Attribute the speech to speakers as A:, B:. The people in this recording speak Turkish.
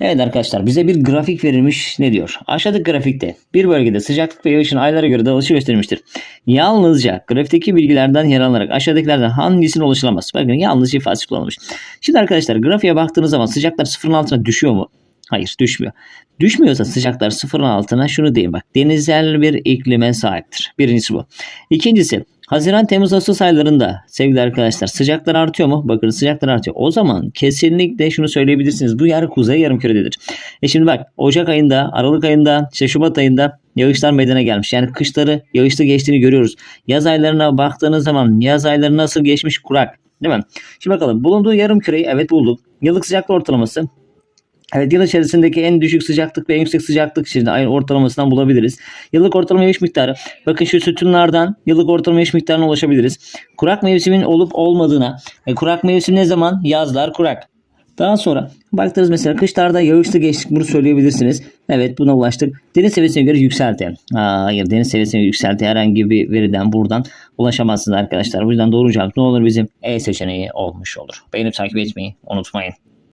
A: Evet arkadaşlar bize bir grafik verilmiş ne diyor? Aşağıdaki grafikte bir bölgede sıcaklık ve yağışın aylara göre dağılışı gösterilmiştir. Yalnızca grafikteki bilgilerden yararlanarak aşağıdakilerden hangisine ulaşılamaz? Bakın yalnızca ifadesi kullanılmış. Şimdi arkadaşlar grafiğe baktığınız zaman sıcaklar sıfırın altına düşüyor mu? Hayır düşmüyor. Düşmüyorsa sıcaklar sıfırın altına şunu diyeyim bak. Denizel bir iklime sahiptir. Birincisi bu. İkincisi Haziran, Temmuz, Ağustos aylarında sevgili arkadaşlar sıcaklar artıyor mu? Bakın sıcaklar artıyor. O zaman kesinlikle şunu söyleyebilirsiniz. Bu yer kuzey yarımkürededir. E şimdi bak Ocak ayında, Aralık ayında, işte Şubat ayında yağışlar meydana gelmiş. Yani kışları yağışlı geçtiğini görüyoruz. Yaz aylarına baktığınız zaman yaz ayları nasıl geçmiş kurak. Değil mi? Şimdi bakalım bulunduğu yarım küreyi evet bulduk. Yıllık sıcaklık ortalaması Evet yıl içerisindeki en düşük sıcaklık ve en yüksek sıcaklık şimdi aynı ortalamasından bulabiliriz. Yıllık ortalama yağış miktarı. Bakın şu sütunlardan yıllık ortalama yağış miktarına ulaşabiliriz. Kurak mevsimin olup olmadığına. E, kurak mevsim ne zaman? Yazlar kurak. Daha sonra baktınız mesela kışlarda yağışlı geçtik bunu söyleyebilirsiniz. Evet buna ulaştık. Deniz seviyesine göre yükselti. Hayır deniz seviyesine yükselti herhangi bir veriden buradan ulaşamazsınız arkadaşlar. Bu yüzden doğru cevap ne olur bizim E seçeneği olmuş olur. Beğenip takip etmeyi unutmayın.